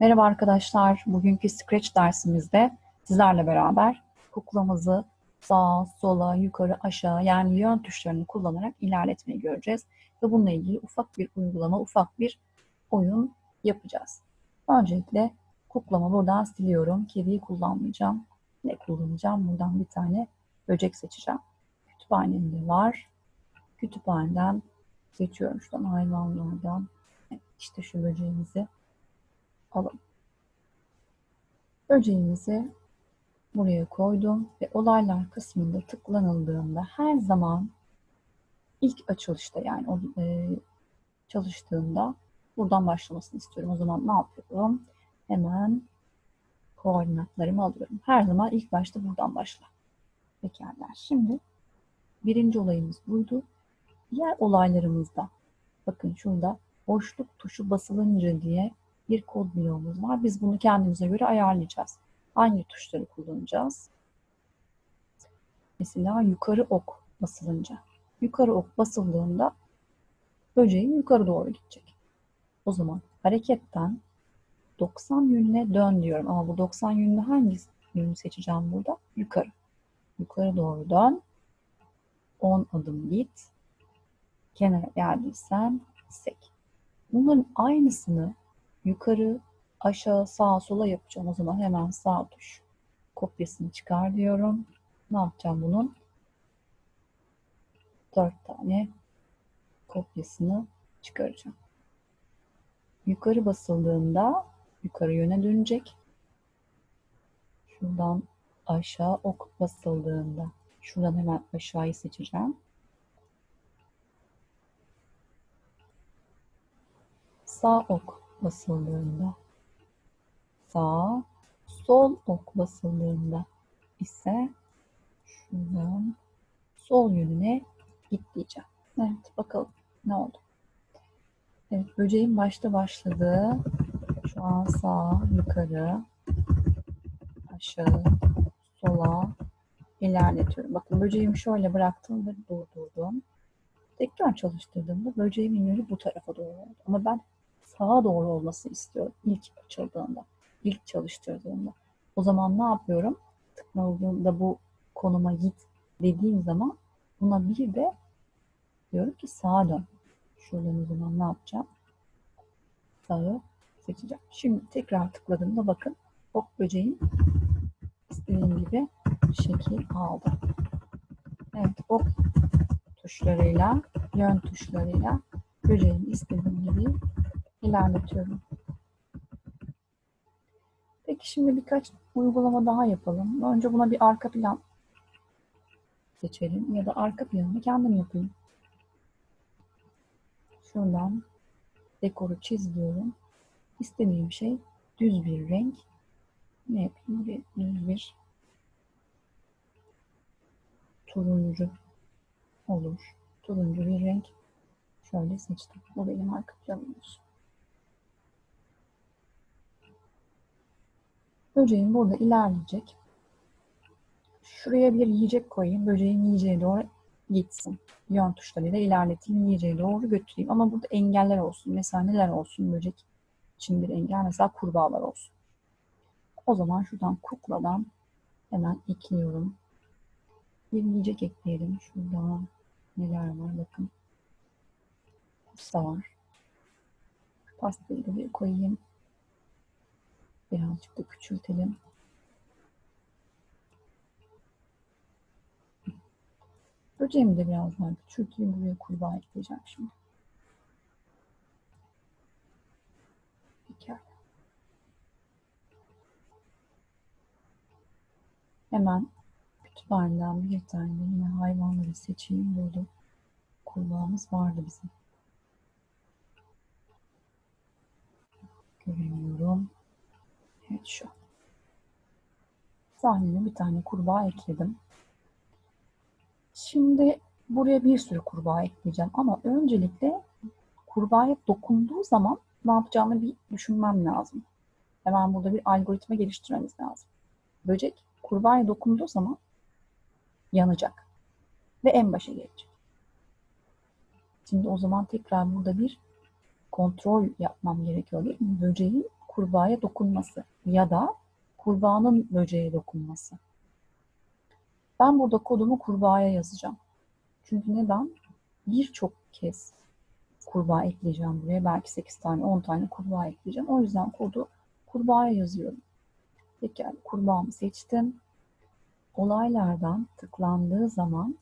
Merhaba arkadaşlar. Bugünkü Scratch dersimizde sizlerle beraber kuklamızı sağa, sola, yukarı, aşağı yani yön tuşlarını kullanarak ilerletmeyi göreceğiz. Ve bununla ilgili ufak bir uygulama, ufak bir oyun yapacağız. Öncelikle kuklamı buradan siliyorum. Kediyi kullanmayacağım. Ne kullanacağım? Buradan bir tane böcek seçeceğim. Kütüphanemde var. Kütüphaneden seçiyorum şuradan hayvanlardan. İşte şu böceğimizi Böceğimizi buraya koydum ve olaylar kısmında tıklanıldığında her zaman ilk açılışta yani o e, çalıştığında buradan başlamasını istiyorum. O zaman ne yapıyorum? Hemen koordinatlarımı alıyorum. Her zaman ilk başta buradan başla. Pekala. Şimdi birinci olayımız buydu. Diğer olaylarımızda bakın şurada boşluk tuşu basılınca diye bir kod bloğumuz var. Biz bunu kendimize göre ayarlayacağız. Hangi tuşları kullanacağız? Mesela yukarı ok basılınca. Yukarı ok basıldığında böceğim yukarı doğru gidecek. O zaman hareketten 90 yönüne dön diyorum. Ama bu 90 yönünü hangi yönü seçeceğim burada? Yukarı. Yukarı doğru dön. 10 adım git. Kenara geldiysen sek. Bunların aynısını yukarı, aşağı, sağa, sola yapacağım. O zaman hemen sağ tuş kopyasını çıkar diyorum. Ne yapacağım bunun? Dört tane kopyasını çıkaracağım. Yukarı basıldığında yukarı yöne dönecek. Şuradan aşağı ok basıldığında şuradan hemen aşağıyı seçeceğim. Sağ ok basıldığında sağ, sol ok basıldığında ise şuradan sol yönüne git. Evet bakalım ne oldu. Evet böceğin başta başladı. Şu an sağ, yukarı, aşağı, sola ilerletiyorum. Bakın böceğimi şöyle bıraktım ve durdurdum. Tekrar çalıştırdığımda böceğimin yönü bu tarafa doğru oldu. Ama ben sağa doğru olması istiyorum ilk açıldığında, ilk çalıştırdığımda. O zaman ne yapıyorum? Tıkladığımda bu konuma git dediğim zaman buna bir de diyorum ki sağa dön. Şuradan o zaman ne yapacağım? Sağı seçeceğim. Şimdi tekrar tıkladığımda bakın ok böceğim istediğim gibi şekil aldı. Evet ok tuşlarıyla, yön tuşlarıyla böceğimi istediğim gibi ilerletiyorum. Peki şimdi birkaç uygulama daha yapalım. Önce buna bir arka plan seçelim ya da arka planını kendim yapayım. Şuradan dekoru çiz diyorum. İstediğim şey düz bir renk. Ne yapayım? Bir, düz bir turuncu olur. Turuncu bir renk. Şöyle seçtim. Bu benim arka planım olsun. Böceğim burada ilerleyecek. Şuraya bir yiyecek koyayım. Böceğin yiyeceğe doğru gitsin. Yön tuşlarıyla ilerleteyim. Yiyeceğe doğru götüreyim. Ama burada engeller olsun. Mesela neler olsun böcek için bir engel? Mesela kurbağalar olsun. O zaman şuradan kukladan hemen ekliyorum. Bir yiyecek ekleyelim. Şurada neler var bakın. Pasta var. Pastayı da bir koyayım. Birazcık da küçültelim. Böceğimi de biraz daha küçülteyim. Buraya kurbağa ekleyeceğim şimdi. Pekala. Hemen kütüphaneden bir tane yine hayvanları seçeyim. Burada kurbağamız vardı bizim. Göremiyorum. Evet şu. Sahneye bir tane kurbağa ekledim. Şimdi buraya bir sürü kurbağa ekleyeceğim ama öncelikle kurbağaya dokunduğu zaman ne yapacağımı bir düşünmem lazım. Hemen burada bir algoritma geliştirmemiz lazım. Böcek kurbağaya dokunduğu zaman yanacak ve en başa gelecek. Şimdi o zaman tekrar burada bir kontrol yapmam gerekiyor değil mi? Böceğin kurbağaya dokunması ya da kurbağanın böceğe dokunması. Ben burada kodumu kurbağaya yazacağım. Çünkü neden? Birçok kez kurbağa ekleyeceğim buraya. Belki 8 tane, 10 tane kurbağa ekleyeceğim. O yüzden kodu kurbağaya yazıyorum. Peki kurbağamı seçtim. Olaylardan tıklandığı zaman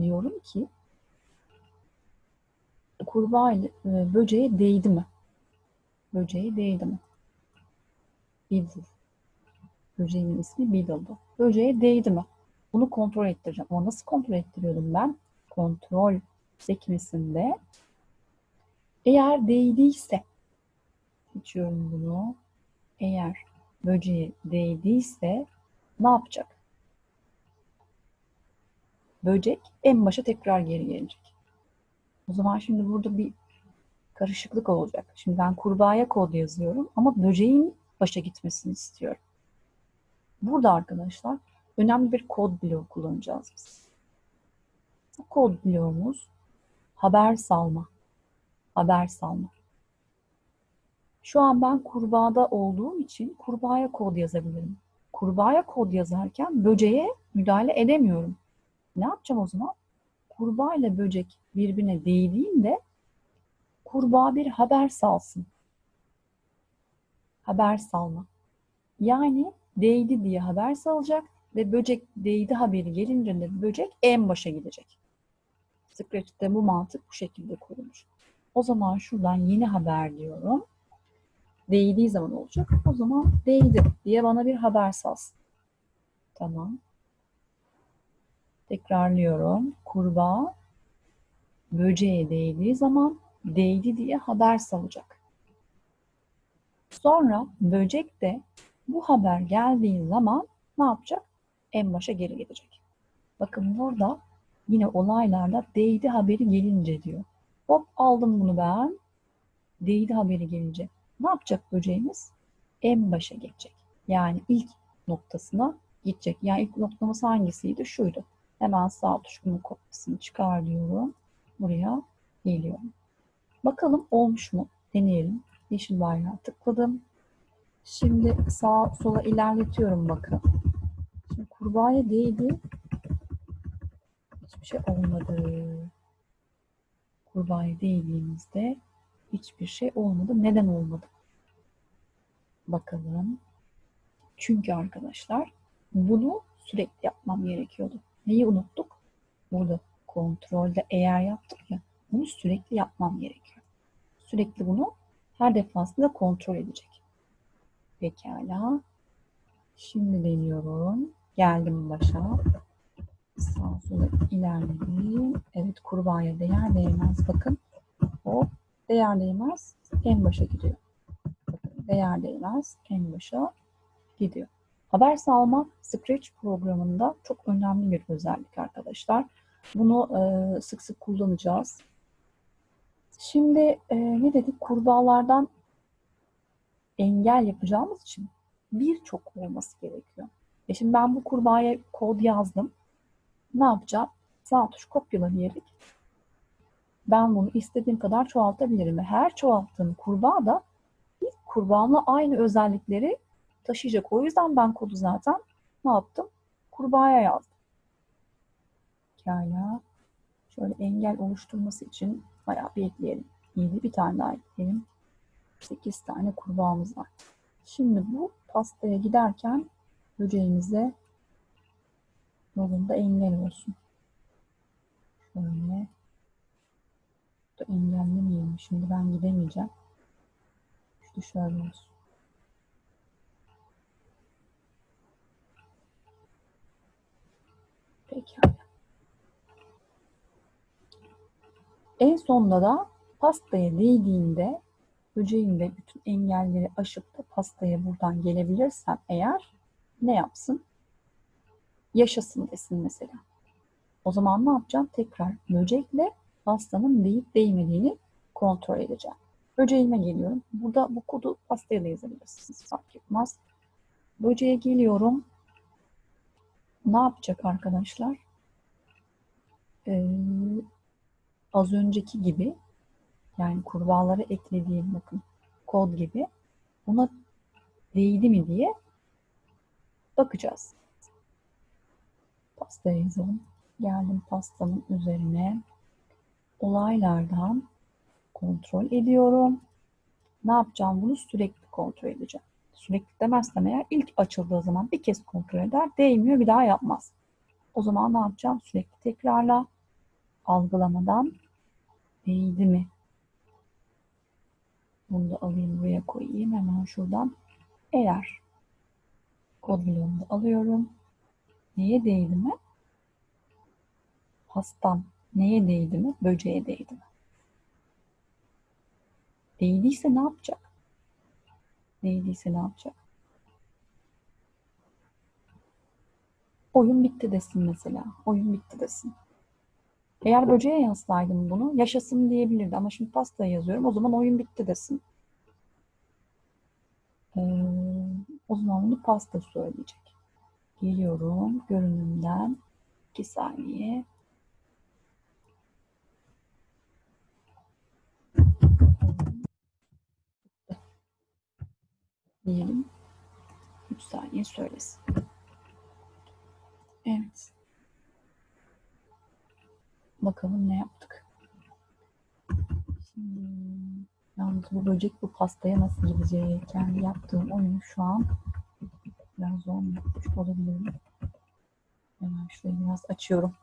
diyorum ki kurbağa e, böceğe değdi mi? Böceğe değdi mi? Beetle. Böceğin ismi Beetle'dı. Böceğe değdi mi? Bunu kontrol ettireceğim. Ama nasıl kontrol ettiriyordum ben? Kontrol sekmesinde eğer değdiyse seçiyorum bunu. Eğer böceğe değdiyse ne yapacak? Böcek en başa tekrar geri gelecek. O zaman şimdi burada bir karışıklık olacak. Şimdi ben kurbağaya kod yazıyorum ama böceğin başa gitmesini istiyorum. Burada arkadaşlar önemli bir kod bloğu kullanacağız biz. Kod bloğumuz haber salma. Haber salma. Şu an ben kurbağada olduğum için kurbağaya kod yazabilirim. Kurbağaya kod yazarken böceğe müdahale edemiyorum. Ne yapacağım o zaman? Kurbağa ile böcek birbirine değdiğinde kurbağa bir haber salsın. Haber salma. Yani değdi diye haber salacak ve böcek değdi haberi gelince de böcek en başa gidecek. Scratch'te bu mantık bu şekilde kurulmuş. O zaman şuradan yeni haber diyorum. Değdiği zaman olacak. O zaman değdi diye bana bir haber salsın. Tamam. Tekrarlıyorum. Kurbağa böceğe değdiği zaman değdi diye haber salacak. Sonra böcek de bu haber geldiği zaman ne yapacak? En başa geri gelecek. Bakın burada yine olaylarda değdi haberi gelince diyor. Hop aldım bunu ben. Değdi haberi gelince. Ne yapacak böceğimiz? En başa geçecek. Yani ilk noktasına gidecek. Yani ilk noktamız hangisiydi? Şuydu. Hemen sağ tuşumun kopyasını çıkar. Buraya geliyorum. Bakalım olmuş mu? Deneyelim. Yeşil bayrağı tıkladım. Şimdi sağa sola ilerletiyorum bakın. Şimdi kurbağaya değdi. Hiçbir şey olmadı. Kurbağaya değdiğimizde hiçbir şey olmadı. Neden olmadı? Bakalım. Çünkü arkadaşlar bunu sürekli yapmam gerekiyordu. Neyi unuttuk? Burada kontrolde eğer yaptık ya bunu sürekli yapmam gerekiyor. Sürekli bunu her defasında kontrol edecek. Pekala. Şimdi deniyorum. Geldim başa. Sağ sola ilerledim. Evet kurbağaya değer değmez. Bakın. Hop. Değer değmez. En başa gidiyor. Bakın değer değmez. En başa gidiyor. Haber salma Scratch programında çok önemli bir özellik arkadaşlar. Bunu sık sık kullanacağız. Şimdi e, ne dedik? Kurbağalardan engel yapacağımız için birçok olması gerekiyor. E şimdi ben bu kurbağaya kod yazdım. Ne yapacağım? Sağ tuş kopyala diyerek ben bunu istediğim kadar çoğaltabilirim. Her çoğalttığım kurbağa da ilk kurbağamla aynı özellikleri taşıyacak. O yüzden ben kodu zaten ne yaptım? Kurbağaya yazdım. Pekala. Şöyle engel oluşturması için bayağı bir ekleyelim. Yeni bir tane daha ekleyelim. 8 tane kurbağamız var. Şimdi bu pastaya giderken böceğimize yolunda engel olsun. Şöyle. Engellemeyelim. Şimdi ben gidemeyeceğim. İşte şöyle olsun. Pekala. En sonunda da pastaya değdiğinde böceğin de bütün engelleri aşıp da pastaya buradan gelebilirsem eğer ne yapsın? Yaşasın desin mesela. O zaman ne yapacağım? Tekrar böcekle pastanın değip değmediğini kontrol edeceğim. Böceğime geliyorum. Burada bu kodu pastaya da yazabilirsiniz. Fark etmez. Böceğe geliyorum. Ne yapacak arkadaşlar? Ee, az önceki gibi yani kurbağalara eklediğim bakın kod gibi Buna değdi mi diye bakacağız. Pastaya yazalım. Geldim pastanın üzerine. Olaylardan kontrol ediyorum. Ne yapacağım? Bunu sürekli kontrol edeceğim. Sürekli demezsem eğer ilk açıldığı zaman bir kez kontrol eder. Değmiyor bir daha yapmaz. O zaman ne yapacağım? Sürekli tekrarla algılamadan değdi mi? Bunu da alayım buraya koyayım. Hemen şuradan eğer kod bloğunu alıyorum. Neye değdi mi? Pastam neye değdi mi? Böceğe değdi mi? Değdiyse ne yapacak? Değdiyse ne yapacak? Oyun bitti desin mesela. Oyun bitti desin. Eğer böceğe yazsaydım bunu yaşasın diyebilirdi ama şimdi pastaya yazıyorum. O zaman oyun bitti desin. Ee, o zaman bunu pasta söyleyecek. Geliyorum görünümden. 2 saniye. Diyelim. 3 saniye söylesin. Evet. Bakalım ne yaptık. Şimdi yalnız bu böcek bu pastaya nasıl gidecek? Kendi yaptığım oyunu şu an biraz zor yapmış olabilirim. Hemen şurayı biraz açıyorum.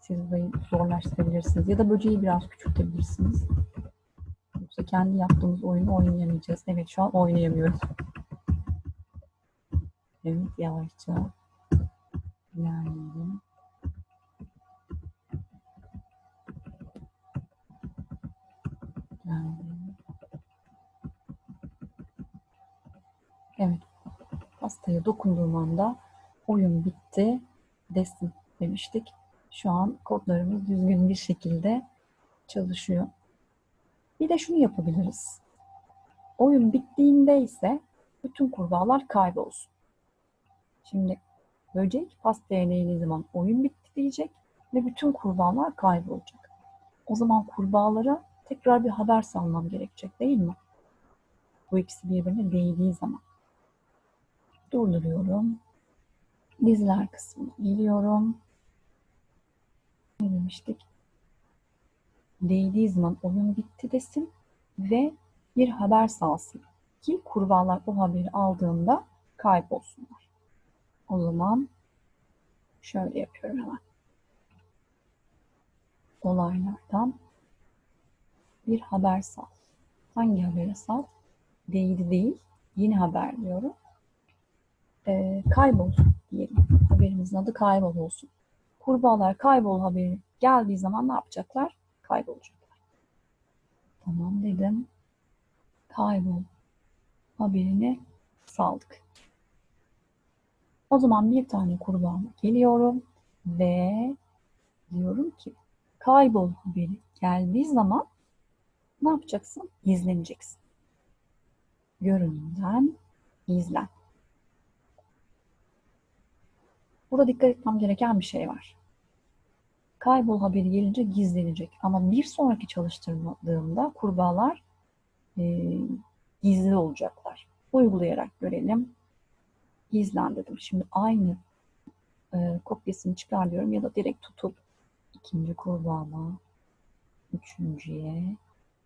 Siz burayı zorlaştırabilirsiniz. Ya da böceği biraz küçültebilirsiniz. Yoksa kendi yaptığımız oyunu oynayamayacağız. Evet şu an oynayamıyorum. Evet yavaşça ilerleyelim. Evet. Pastaya dokunduğum anda oyun bitti desin demiştik. Şu an kodlarımız düzgün bir şekilde çalışıyor. Bir de şunu yapabiliriz. Oyun bittiğinde ise bütün kurbağalar kaybolsun. Şimdi böcek pastaya değdiği zaman oyun bitti diyecek ve bütün kurbağalar kaybolacak. O zaman kurbağalara tekrar bir haber salmam gerekecek değil mi? Bu ikisi birbirine değdiği zaman. Durduruyorum. Dizler kısmına geliyorum. Ne demiştik? Değdiği zaman oyun bitti desin ve bir haber salsın. Ki kurbağalar o haberi aldığında kaybolsunlar. O zaman şöyle yapıyorum hemen. Olaylardan bir haber sal. Hangi haberi sal? Değdi değil. Yeni haber diyorum. Ee, kaybol diyelim. Haberimizin adı kaybol olsun. Kurbağalar kaybol haberi geldiği zaman ne yapacaklar? Kaybolacaklar. Tamam dedim. Kaybol haberini saldık. O zaman bir tane kurbağama geliyorum ve diyorum ki kaybol haberi geldiği zaman ne yapacaksın? Gizleneceksin. Görünümden gizlen. Burada dikkat etmem gereken bir şey var. Kaybol haberi gelince gizlenecek. Ama bir sonraki çalıştırdığımda kurbağalar e, gizli olacaklar. Uygulayarak görelim. Gizlen dedim. Şimdi aynı e, kopyasını çıkar diyorum ya da direkt tutup ikinci kurbağama, üçüncüye,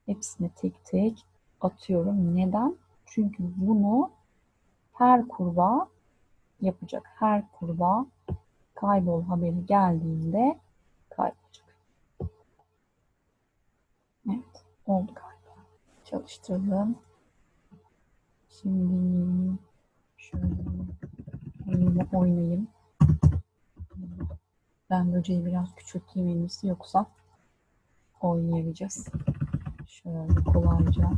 hepsine tek tek atıyorum. Neden? Çünkü bunu her kurbağa yapacak. Her kurbağa kaybol haberi geldiğinde kaybolacak. Evet, oldu galiba. Çalıştırdım. Şimdi şöyle oynayayım. Ben böceği biraz küçülteyim en yoksa oynayamayacağız. Şöyle kolayca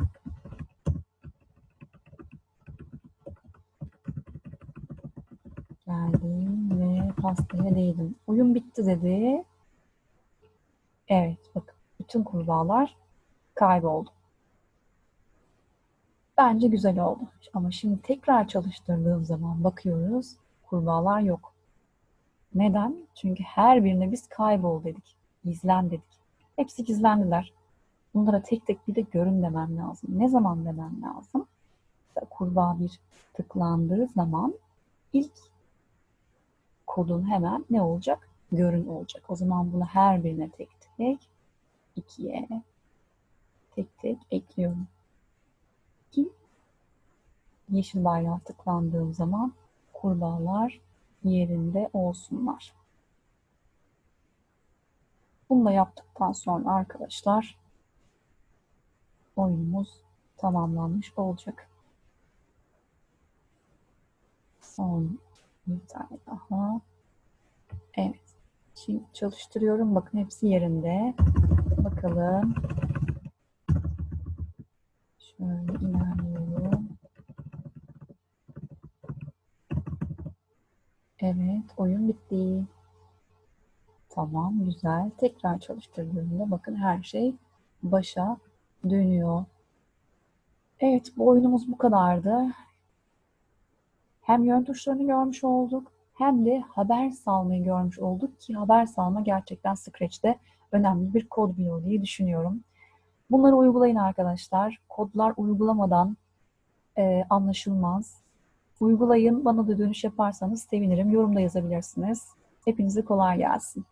geldim ve pastaya değdim. Oyun bitti dedi. Evet bakın bütün kurbağalar kayboldu. Bence güzel oldu. Ama şimdi tekrar çalıştırdığım zaman bakıyoruz kurbağalar yok. Neden? Çünkü her birine biz kaybol dedik. Gizlen dedik. Hepsi gizlendiler. Bunlara tek tek bir de görün demem lazım. Ne zaman demem lazım? kurbağa bir tıklandığı zaman ilk kodun hemen ne olacak? Görün olacak. O zaman bunu her birine tek tek ikiye tek tek ekliyorum. Ki yeşil bayrağa tıklandığım zaman kurbağalar yerinde olsunlar. Bunu da yaptıktan sonra arkadaşlar oyunumuz tamamlanmış olacak. Son bir tane daha. Evet. Şimdi çalıştırıyorum. Bakın hepsi yerinde. Bakalım. Şöyle ilerliyorum. Evet, oyun bitti. Tamam, güzel. Tekrar çalıştırdığımda bakın her şey başa dönüyor. Evet, bu oyunumuz bu kadardı. Hem yön tuşlarını görmüş olduk, hem de haber salmayı görmüş olduk ki haber salma gerçekten Scratch'te önemli bir kod bloğu diye düşünüyorum. Bunları uygulayın arkadaşlar. Kodlar uygulamadan e, anlaşılmaz. Uygulayın, bana da dönüş yaparsanız sevinirim. Yorumda yazabilirsiniz. Hepinize kolay gelsin.